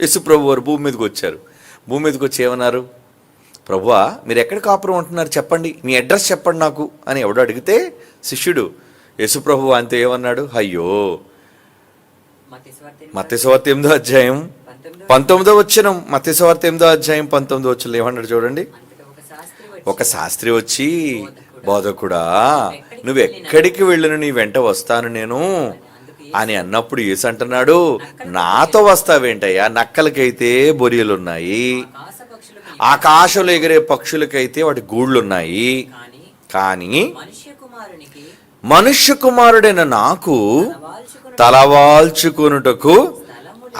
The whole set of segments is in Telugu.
యేసు ప్రభు వారు భూమి మీదకి వచ్చారు. భూమి మీదకి వచ్చి ఏమన్నారు? ప్రభువా మీరు ఎక్కడ కాపురం ఉంటున్నారు? చెప్పండి. మీ అడ్రస్ చెప్పండి నాకు. అని ఎవడు అడిగితే శిష్యుడు. యేసు ప్రభు అంతే ఏమన్నాడు? అయ్యో మత్స్యవార్త ఎనిమిదో అధ్యాయం పంతొమ్మిదో వచ్చిన మత్స్యవార్త ఎనిమిదో అధ్యాయం పంతొమ్మిదో వచ్చిన ఏమన్నాడు చూడండి? ఒక శాస్త్రి వచ్చి బోధకుడా నువ్వు ఎక్కడికి వెళ్ళను నీ వెంట వస్తాను నేను. అని అన్నప్పుడు యేసు అంటున్నాడు నాతో వస్తావేంటయ్యా? నక్కలకైతే బొరియలున్నాయి ఆకాశంలో ఎగిరే పక్షులకైతే వాటి గూళ్ళున్నాయి. కానీ మనుష్య కుమారుడైన నాకు తలవాల్చుకొనుటకు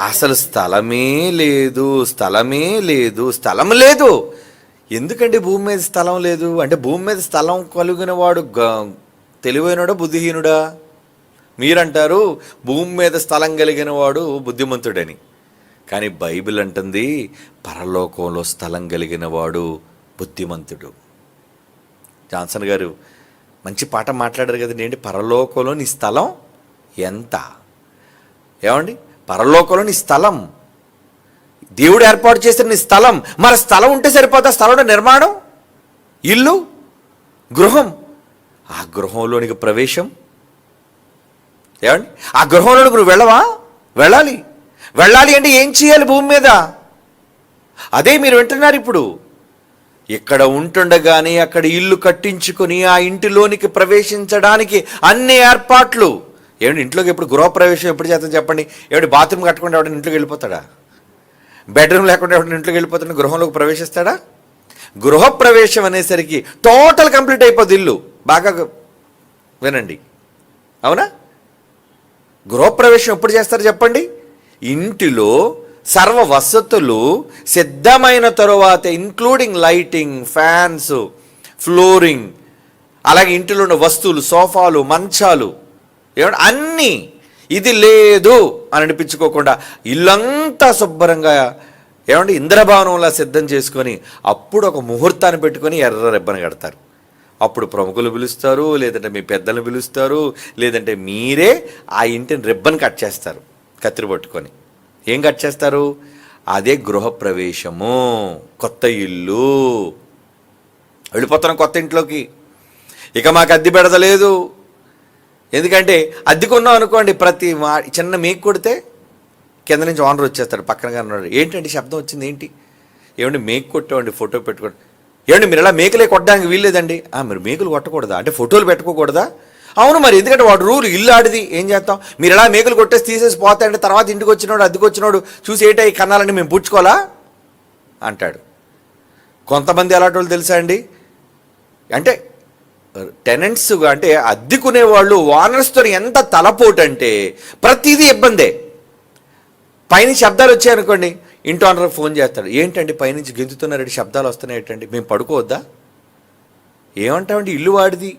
అసలు స్థలమే లేదు స్థలమే లేదు స్థలం లేదు. ఎందుకంటే భూమి మీద స్థలం లేదు? అంటే భూమి మీద స్థలం కలిగిన వాడు తెలివైనడా బుద్ధిహీనుడా? మీరంటారు భూమి మీద స్థలం కలిగిన వాడు బుద్ధిమంతుడని. కానీ బైబిల్ అంటుంది పరలోకంలో స్థలం కలిగిన వాడు బుద్ధిమంతుడు. జాన్సన్ గారు మంచి పాట మాట్లాడారు కదండి ఏంటి? పరలోకంలో నీ స్థలం ఎంత? ఏమండి? పరలోకంలో నీ స్థలం. దేవుడు ఏర్పాటు చేసిన నీ స్థలం. మరి స్థలం ఉంటే సరిపోతా? స్థలంలో నిర్మాణం? ఇల్లు? గృహం? ఆ గృహంలోనికి ప్రవేశం? ఏమండి? ఆ గృహంలో నువ్వు వెళ్ళవా? వెళ్ళాలి. వెళ్ళాలి అంటే ఏం చేయాలి భూమి మీద? అదే మీరు వింటున్నారు ఇప్పుడు. ఇక్కడ ఉంటుండగానే అక్కడ ఇల్లు కట్టించుకొని ఆ ఇంటిలోనికి ప్రవేశించడానికి అన్ని ఏర్పాట్లు. ఏమిటి ఇంట్లోకి ఎప్పుడు గృహప్రవేశం ఎప్పుడు చేస్తాం చెప్పండి? ఏమిటి బాత్రూమ్ కట్టకుండా ఎవడని ఇంట్లోకి వెళ్ళిపోతాడా? బెడ్రూమ్ లేకుండా ఎవడని ఇంట్లోకి వెళ్ళిపోతాడు? గృహంలోకి ప్రవేశిస్తాడా? గృహప్రవేశం అనేసరికి టోటల్ కంప్లీట్ అయిపోద్ది ఇల్లు. బాగా వినండి. అవునా? గృహప్రవేశం ఎప్పుడు చేస్తారు చెప్పండి? ఇంటిలో సర్వ వసతులు సిద్ధమైన తరువాత ఇంక్లూడింగ్ లైటింగ్ ఫ్యాన్స్ ఫ్లోరింగ్ అలాగే ఇంటిలో ఉన్న వస్తువులు సోఫాలు మంచాలు ఏమంటే అన్నీ ఇది లేదు అని అనిపించుకోకుండా ఇల్లంతా శుభ్రంగా ఏమంటే ఇంద్రభవనంలా సిద్ధం చేసుకొని అప్పుడు ఒక ముహూర్తాన్ని పెట్టుకొని ఎర్ర రెబ్బను కడతారు. అప్పుడు ప్రముఖులు పిలుస్తారు లేదంటే మీ పెద్దలు పిలుస్తారు లేదంటే మీరే ఆ ఇంటిని రిబ్బన్ కట్ చేస్తారు కత్తిరి పట్టుకొని. ఏం కట్ చేస్తారు? అదే గృహప్రవేశము కొత్త ఇల్లు. వెళ్ళిపోతున్నాం కొత్త ఇంట్లోకి. ఇక మాకు అద్దె పెడతలేదు. ఎందుకంటే అద్దెకున్నాం అనుకోండి ప్రతి మా చిన్న మేకు కొడితే కింద నుంచి ఓనర్ వచ్చేస్తాడు పక్కన ఉన్నాడు. ఏంటండి శబ్దం వచ్చింది ఏంటి? ఏమండి మేకు కొట్టామండి ఫోటో పెట్టుకోండి ఏమండి మీరు ఇలా మేకలే కొట్టడానికి వీల్లేదండి? "ఆ, మీరు మేకలు కొట్టకూడదా? అంటే ఫోటోలు పెట్టుకోకూడదా? అవును మరి ఎందుకంటే వాడు రూల్ ఇల్లు ఆడిది ఏం చేస్తాం? మీరు ఎలా మేకలు కొట్టేసి తీసేసి పోతాయంటే తర్వాత ఇంటికి వచ్చినోడు అద్దెకి వచ్చినోడు చూసి ఏటై కన్నాలని మేము పుచ్చుకోవాలా? అంటాడు. కొంతమంది అలాంటి వాళ్ళు తెలుసా అండి? అంటే టెనెంట్స్ అంటే అద్దెకునే వాళ్ళు ఓనర్స్తో ఎంత తలపోటు అంటే ప్రతిదీ ఇబ్బందే. పైన శబ్దాలు వచ్చాయనుకోండి ఇంటి ఓనర్ ఫోన్ చేస్తాడు. ఏంటండి పైనుంచి గెంతుతున్నారండి శబ్దాలు వస్తున్నాయి మేము పడుకోవద్దా? ఏమంటామండి ఇల్లు వాడిది.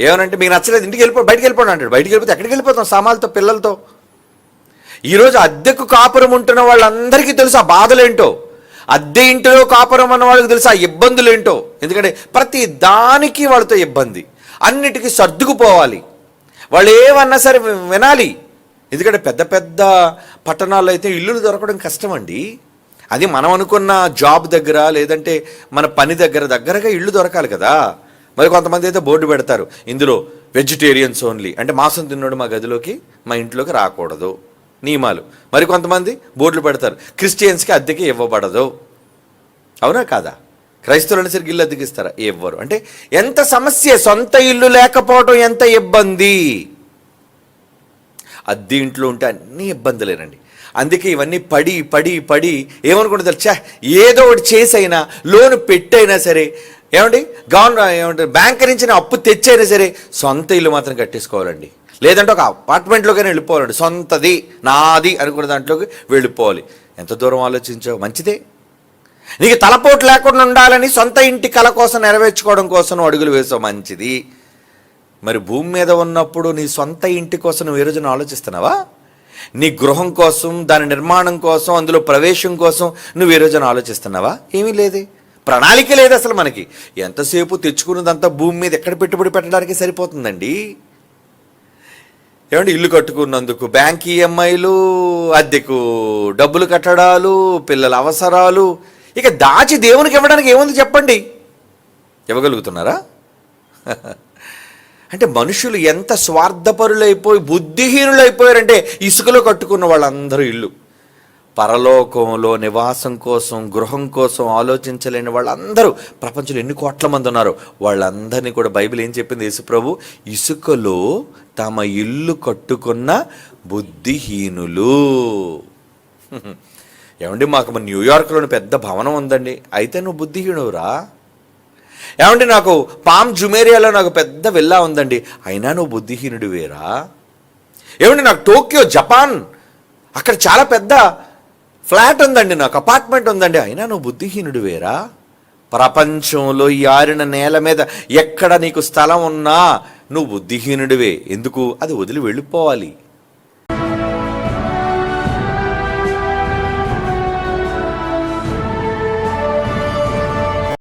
ఏమనంటే మీకు నచ్చలేదు. ఇంటికి వెళ్ళిపో బయటికి వెళ్ళిపోండి అంటాడు. బయటికి వెళ్ళిపోతే ఎక్కడికి వెళ్ళిపోతాం? సామాన్లతో పిల్లలతో. ఈరోజు అద్దెకు కాపురం ఉంటున్న వాళ్ళందరికీ తెలుసు ఆ బాధలేంటో? అద్దె ఇంటిలో కాపురం అన్న వాళ్ళకి తెలుసు ఆ ఇబ్బందులు ఏంటో ఎందుకంటే ప్రతి దానికి వాళ్ళతో ఇబ్బంది. అన్నిటికీ సర్దుకుపోవాలి. వాళ్ళు ఏమన్నా సరే వినాలి. ఎందుకంటే పెద్ద పెద్ద పట్టణాల్లో అయితే ఇల్లులు దొరకడం కష్టం అండి అది మనం అనుకున్న జాబ్ దగ్గర లేదంటే మన పని దగ్గర దగ్గరగా ఇల్లు దొరకాలి కదా. మరి కొంతమంది అయితే బోర్డు పెడతారు ఇందులో వెజిటేరియన్స్ ఓన్లీ అంటే మాంసం తిన్నోడు మా గదిలోకి మా ఇంట్లోకి రాకూడదు. నియమాలు. మరి కొంతమంది బోర్డులు పెడతారు క్రిస్టియన్స్కి అద్దెకి ఇవ్వబడదు. అవునా కాదా? క్రైస్తవులని సరికి ఇల్లు అద్దెకిస్తారా ఇవ్వరు. అంటే ఎంత సమస్య సొంత ఇల్లు లేకపోవడం ఎంత ఇబ్బంది? అద్దె ఇంట్లో ఉంటే అన్ని ఇబ్బందులేనండి. అందుకే ఇవన్నీ పడి పడి పడి ఏమనుకుంటుంది తెలుసా? ఏదో ఒకటి చేసైనా లోన్ పెట్టైనా సరే ఏమండి? గవర్నమెంట్ ఏమంటారు? బ్యాంక్ నుంచి అప్పు తెచ్చైనా సరే సొంత ఇల్లు మాత్రం కట్టేసుకోవాలండి. లేదంటే ఒక అపార్ట్మెంట్లోకైనా వెళ్ళిపోవాలండి. సొంతది నాది అనుకున్న దాంట్లోకి వెళ్ళిపోవాలి. ఎంత దూరం ఆలోచించావు? మంచిదే. నీకు తలపోటు లేకుండా ఉండాలని సొంత ఇంటి కల కోసం నెరవేర్చుకోవడం కోసం అడుగులు వేసావు. మంచిది. మరి భూమి మీద ఉన్నప్పుడు నీ సొంత ఇంటి కోసం నువ్వు ఏ రోజున ఆలోచిస్తున్నావా? నీ గృహం కోసం దాని నిర్మాణం కోసం అందులో ప్రవేశం కోసం నువ్వు ఏ రోజున ఆలోచిస్తున్నావా? ఏమీ లేదే. ప్రణాళిక లేదు అసలు మనకి. ఎంతసేపు తెచ్చుకున్నదంతా భూమి మీద ఎక్కడ పెట్టుబడి పెట్టడానికి సరిపోతుందండి? ఏమంటే ఇల్లు కట్టుకున్నందుకు బ్యాంక్ ఈఎంఐలు అద్దెకు డబ్బులు కట్టడాలు పిల్లల అవసరాలు ఇక దాచి దేవునికి ఇవ్వడానికి ఏముంది చెప్పండి? ఇవ్వగలుగుతున్నారా? అంటే మనుషులు ఎంత స్వార్థపరులైపోయి బుద్ధిహీనులైపోయారంటే ఇసుకలో కట్టుకున్న వాళ్ళందరూ ఇల్లు. పరలోకంలో నివాసం కోసం గృహం కోసం ఆలోచించలేని వాళ్ళందరూ ప్రపంచంలో ఎన్ని కోట్ల మంది ఉన్నారు? వాళ్ళందరినీ కూడా బైబిల్ ఏం చెప్పింది యేసుప్రభు? ఇసుకలో తమ ఇల్లు కట్టుకున్న బుద్ధిహీనులు. ఏమండి మాకు న్యూయార్క్లోని పెద్ద భవనం ఉందండి. అయితే నువ్వు బుద్ధిహీనువురా? ఏమంటే నాకు పామ్ జుమేరియాలో నాకు పెద్ద విల్లా ఉందండి. అయినా నువ్వు బుద్ధిహీనుడు వేరా? ఏమండి నాకు టోక్యో జపాన్ అక్కడ చాలా పెద్ద ఫ్లాట్ ఉందండి నాకు అపార్ట్మెంట్ ఉందండి. అయినా నువ్వు బుద్ధిహీనుడు వేరా? ప్రపంచంలో ఈ ఆరిన నేల మీద ఎక్కడ నీకు స్థలం ఉన్నా నువ్వు బుద్ధిహీనుడివే. ఎందుకు? అది వదిలి వెళ్ళిపోవాలి.